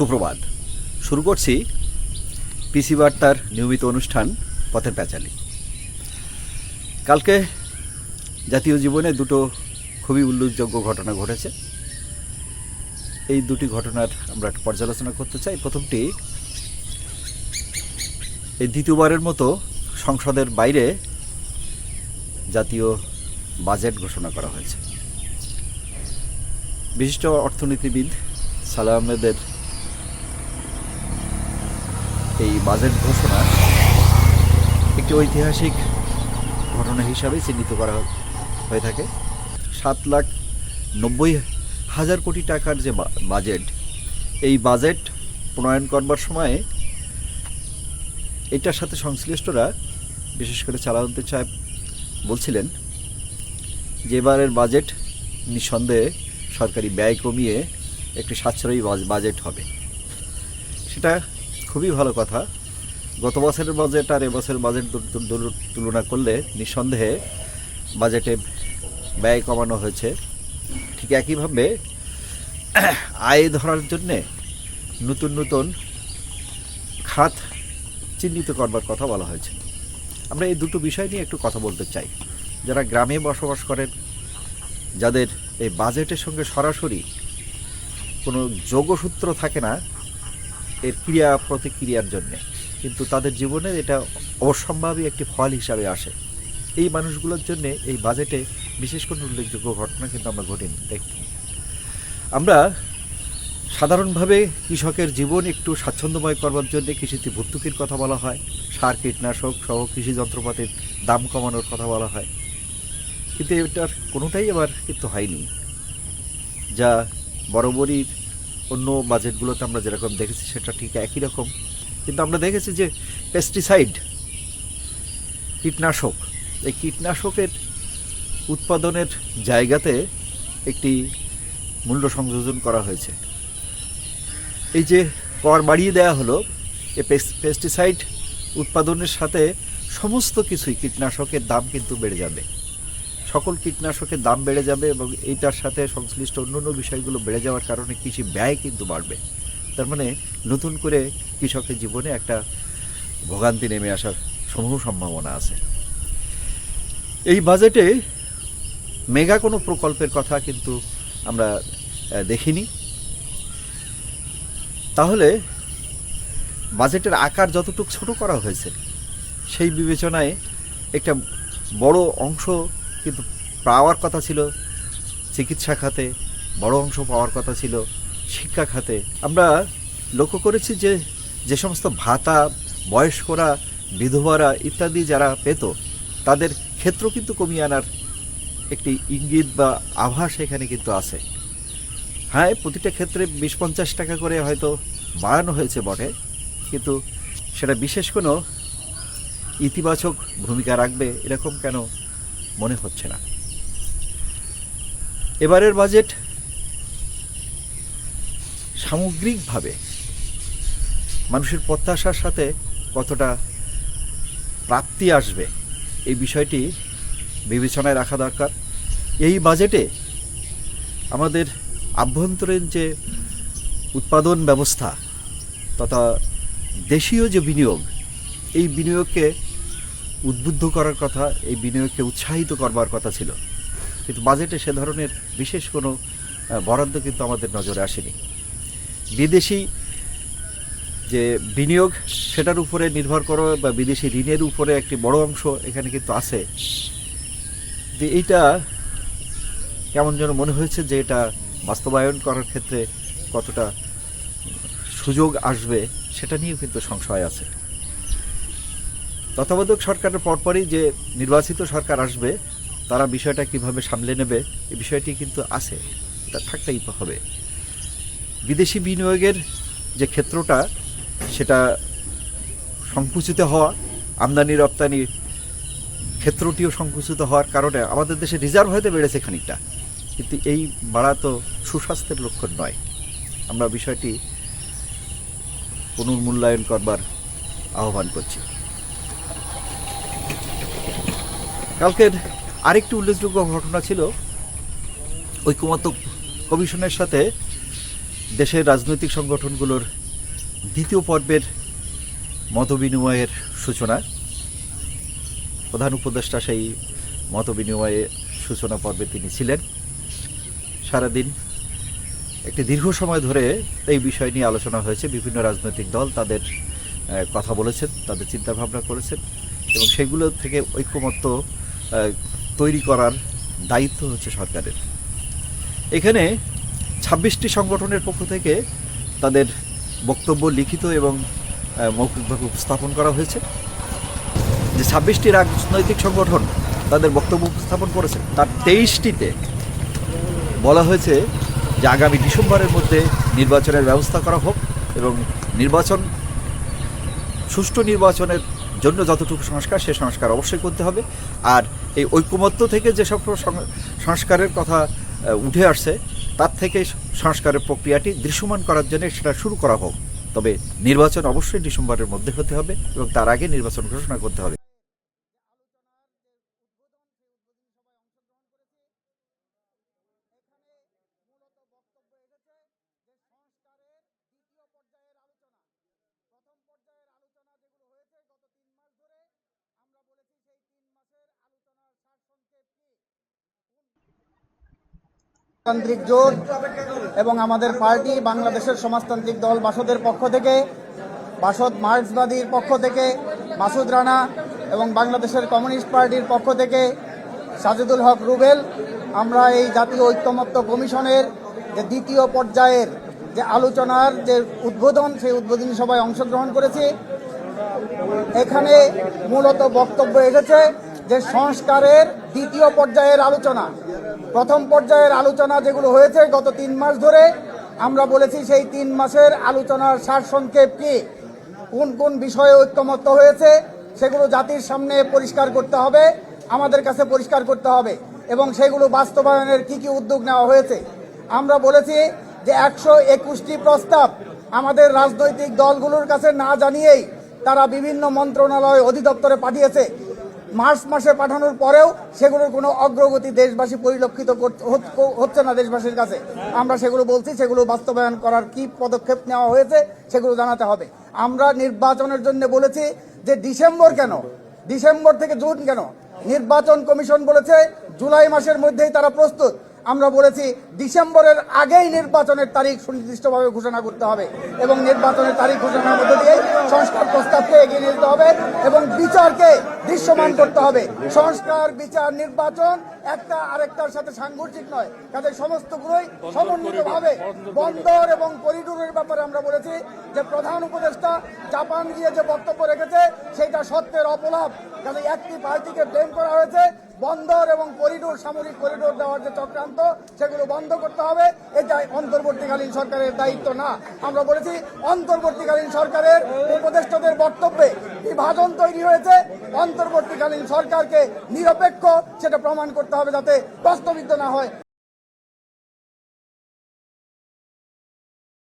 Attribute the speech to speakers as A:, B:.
A: সুপ্রভাত। শুরু করছি পিসি বার্তার নিয়মিত অনুষ্ঠান পথের প্যাচালি। কালকে জাতীয় জীবনে দুটো খুবই উল্লেখযোগ্য ঘটনা ঘটেছে। এই দুটি ঘটনার আমরা পর্যালোচনা করতে চাই। প্রথমটি, এই দ্বিতীয়বারের মতো সংসদের বাইরে জাতীয় বাজেট ঘোষণা করা হয়েছে। বিশিষ্ট অর্থনীতিবিদ সালাহ আহমেদের এই বাজেট ঘোষণা একটি ঐতিহাসিক ঘটনা হিসাবে চিহ্নিত করা হয়ে থাকে। সাত লাখ নব্বই হাজার কোটি টাকার যে বাজেট, এই বাজেট প্রণয়ন করবার সময়ে এটার সাথে সংশ্লিষ্টরা, বিশেষ করে চালাউদ্দিন সাহেব বলছিলেন যে এবারের বাজেট নিঃসন্দেহে সরকারি ব্যয় কমিয়ে একটি সাশ্রয়ী বাজেট হবে। সেটা খুবই ভালো কথা। গত বছরের বাজেট আর এবছরের বাজেট তুলনা করলে নিঃসন্দেহে বাজেটে ব্যয় কমানো হয়েছে। ঠিক একইভাবে আয় ধরার জন্যে নতুন নতুন খাত চিহ্নিত করবার কথা বলা হয়েছে। আমরা এই দুটো বিষয় নিয়ে একটু কথা বলতে চাই। যারা গ্রামে বসবাস করেন, যাদের এই বাজেটের সঙ্গে সরাসরি কোনো যোগসূত্র থাকে না এর ক্রিয়া প্রতিক্রিয়ার জন্যে। কিন্তু তাদের জীবনের এটা অসম্ভাবী একটি ফল হিসাবে আসে। এই মানুষগুলোর জন্য এই বাজেটে বিশেষ কোনো উল্লেখযোগ্য ঘটনা কিন্তু আমরা ঘটিনি, দেখি। আমরা সাধারণভাবে কৃষকের জীবন একটু স্বাচ্ছন্দ্যময় করবার জন্য কৃষিতে ভর্তুকির কথা বলা হয়, সার, কীটনাশক সহ কৃষি যন্ত্রপাতির দাম কমানোর কথা বলা হয়। কিন্তু এটার কোনোটাই আবার কিন্তু হয়নি। যা বরাবরই অন্য বাজেটগুলোতে আমরা যেরকম দেখেছি, সেটা ঠিক একই রকম। কিন্তু আমরা দেখেছি যে পেস্টিসাইড কীটনাশক, এই কীটনাশকের উৎপাদনের জায়গাতে একটি মূল্য সংযোজন করা হয়েছে। এই যে কর বাড়িয়ে দেওয়া হলো এই পেস্টিসাইড উৎপাদনের সাথে সমস্ত কিছুই কীটনাশকের দাম কিন্তু বেড়ে যাবে। সকল কীটনাশকের দাম বেড়ে যাবে এবং এইটার সাথে সংশ্লিষ্ট অন্যান্য বিষয়গুলো বেড়ে যাওয়ার কারণে কৃষি ব্যয় কিন্তু বাড়বে। তার মানে নতুন করে কৃষকের জীবনে একটা ভোগান্তি নেমে আসার সমূহ সম্ভাবনা আছে। এই বাজেটে মেগা কোনো প্রকল্পের কথা কিন্তু আমরা দেখিনি। তাহলে বাজেটের আকার যতটুকু ছোট করা হয়েছে, সেই বিবেচনায় একটা বড় অংশ কিন্তু পাওয়ার কথা ছিল চিকিৎসা খাতে, বড় অংশ পাওয়ার কথা ছিল শিক্ষা খাতে। আমরা লক্ষ্য করেছি যে যে সমস্ত ভাতা, বয়স্করা, বিধবারা ইত্যাদি যারা পেত, তাদের ক্ষেত্র কিন্তু কমিয়ে আনার একটি ইঙ্গিত বা আভাস এখানে কিন্তু আছে। হ্যাঁ প্রতিটা ক্ষেত্রে বিশ পঞ্চাশ টাকা করে হয়তো বাড়ানো হয়েছে বটে, কিন্তু সেটা বিশেষ কোনো ইতিবাচক ভূমিকা রাখবে এরকম কেন মনে হচ্ছে না। এবারের বাজেট সামগ্রিকভাবে মানুষের প্রত্যাশার সাথে কতটা প্রাপ্তি আসবে, এই বিষয়টি বিবেচনায় রাখা দরকার। এই বাজেটে আমাদের আভ্যন্তরীণ যে উৎপাদন ব্যবস্থা তথা দেশীয় যে বিনিয়োগ, এই বিনিয়োগকে উদ্বুদ্ধ করার কথা, এই বিনিয়োগকে উৎসাহিত করবার কথা ছিল। কিন্তু বাজেটে সে ধরনের বিশেষ কোনো বরাদ্দ কিন্তু আমাদের নজরে আসেনি। বিদেশি যে বিনিয়োগ, সেটার উপরে নির্ভর করো বা বিদেশি ঋণের উপরে একটি বড় অংশ এখানে কিন্তু আছে। যে এইটা কেমন যেন মনে হয়েছে যে এটা বাস্তবায়ন করার ক্ষেত্রে কতটা সুযোগ আসবে, সেটা নিয়েও কিন্তু সংশয় আছে। তত্ত্বাবধায়ক সরকারের পরপরই যে নির্বাচিত সরকার আসবে, তারা বিষয়টা কীভাবে সামলে নেবে, এই বিষয়টি কিন্তু আছে, তা থাকতেই হবে। বিদেশি বিনিয়োগের যে ক্ষেত্রটা, সেটা সংকুচিত হওয়া, আমদানি, রপ্তানি ক্ষেত্রটিও সংকুচিত হওয়ার কারণে আমাদের দেশে রিজার্ভ হয়তো বেড়েছে খানিকটা। কিন্তু এই বাড়া তো সুস্বাস্থ্যের লক্ষণ নয়। আমরা বিষয়টি পুনর্মূল্যায়ন করবার আহ্বান করছি। কালকের আরেকটি উল্লেখযোগ্য ঘটনা ছিল। ঐক্যমত্য কমিশনের সাথে দেশের রাজনৈতিক সংগঠনগুলোর দ্বিতীয় পর্বের মতবিনিময়ের সূচনা। প্রধান উপদেষ্টা সেই মতবিনিময়ে সূচনা পর্বে তিনি ছিলেন। সারাদিন একটি দীর্ঘ সময় ধরে এই বিষয় নিয়ে আলোচনা হয়েছে। বিভিন্ন রাজনৈতিক দল তাদের কথা বলেছেন, তাদের চিন্তা ভাবনা করেছেন এবং সেগুলো থেকে ঐক্যমত্য তৈরি করার দায়িত্ব হচ্ছে সরকারের। এখানে ছাব্বিশটি সংগঠনের পক্ষ থেকে তাদের বক্তব্য লিখিত এবং মৌখিকভাবে উপস্থাপন করা হয়েছে। যে ছাব্বিশটি রাজনৈতিক সংগঠন তাদের বক্তব্য উপস্থাপন করেছে, তার তেইশটিতে বলা হয়েছে যে আগামী ডিসেম্বরের মধ্যে নির্বাচনের ব্যবস্থা করা হোক এবং নির্বাচন, সুষ্ঠু নির্বাচনের জন্য যতটুকু সংস্কার, সে সংস্কার অবশ্যই করতে হবে। আর এই ঐক্যমত্য থেকে যেসব সংস্কারের কথা উঠে আসছে, তার থেকে সংস্কারের প্রক্রিয়াটি দৃশ্যমান করার জন্য সেটা শুরু করা হোক। তবে নির্বাচন অবশ্যই ডিসেম্বরের মধ্যে হতে হবে এবং তার আগে নির্বাচন ঘোষণা করতে হবে।
B: গণতান্ত্রিক জোট এবং আমাদের পার্টি, বাংলাদেশের সমাজতান্ত্রিক দল বাসদের পক্ষ থেকে, বাসদ মার্ক্সবাদীর পক্ষ থেকে মাসুদ রানা এবং বাংলাদেশের কমিউনিস্ট পার্টির পক্ষ থেকে, সাজিদুল হক রুবেল, আমরা এই জাতীয় ঐক্যমত্য কমিশনের যে দ্বিতীয় পর্যায়ের যে আলোচনার যে উদ্বোধন, সেই উদ্বোধনী সভায় অংশগ্রহণ করেছি। এখানে মূলত বক্তব্য এসেছে যে সংস্কারের দ্বিতীয় পর্যায়ের আলোচনা, প্রথম পর্যায়ের আলোচনা যেগুলো হয়েছে গত তিন মাস ধরে, আমরা বলেছি সেই তিন মাসের আলোচনার সারসংক্ষেপ কি, কোন কোন বিষয়ে ঐক্যমত্য হয়েছে, সেগুলো জাতির সামনে পরিষ্কার করতে হবে, আমাদের কাছে পরিষ্কার করতে হবে, এবং সেগুলো বাস্তবায়নের কি কি উদ্যোগ নেওয়া হয়েছে। আমরা বলেছি যে একশো একুশটি প্রস্তাব আমাদের রাজনৈতিক দলগুলোর কাছে না জানিয়েই তারা বিভিন্ন মন্ত্রণালয় অধিদপ্তরে পাঠিয়েছে। মার্চ মাসে পাঠানোর পরেও সেগুলোর কোনো অগ্রগতি দেশবাসী পরিলক্ষিত হচ্ছে না দেশবাসীর কাছে। আমরা সেগুলো বলছি, সেগুলো বাস্তবায়ন করার কি পদক্ষেপ নেওয়া হয়েছে সেগুলো জানাতে হবে। আমরা নির্বাচনের জন্য বলেছি যে ডিসেম্বর কেন? ডিসেম্বর থেকে জুন কেন? নির্বাচন কমিশন বলেছে, জুলাই মাসের মধ্যেই তারা প্রস্তুত। আমরা বলেছি ডিসেম্বরের আগেই নির্বাচনের তারিখ সুনির্দিষ্টভাবে ঘোষণা করতে হবে এবং নির্বাচনের তারিখ ঘোষণার মধ্য দিয়ে সংস্কার প্রস্তাবকে এগিয়ে নিতে হবে এবং বিচারকে দৃশ্যমান করতে হবে। সংস্কার, বিচার, নির্বাচন একটা আরেকটার সাথে সাংঘর্ষিক নয় কাজে সমস্তগুলোই সমন্বিতভাবে বন্দর এবং করিডোরের ব্যাপারে আমরা বলেছি যে প্রধান উপদেষ্টা জাপান গিয়ে যে বক্তব্য রেখেছে, সেটা সত্যের অপলাপ। কাজে একটি পার্টিকে ব্লেম করা হয়েছে বন্দর এবং করিডোর, সামরিক করিডোর দেওয়ার যে চক্রান্ত, সেগুলো বন্ধ করতে হবে। এটা অন্তর্বর্তীকালীন সরকারের দায়িত্ব না। আমরা বলেছি, অন্তর্বর্তীকালীন সরকারের উপদেষ্টাদের বক্তব্যে বিভাজন তৈরি হয়েছে। অন্তর্বর্তীকালীন সরকারকে নিরপেক্ষ সেটা প্রমাণ করতে হবে যাতে বাস্তবিত না হয়।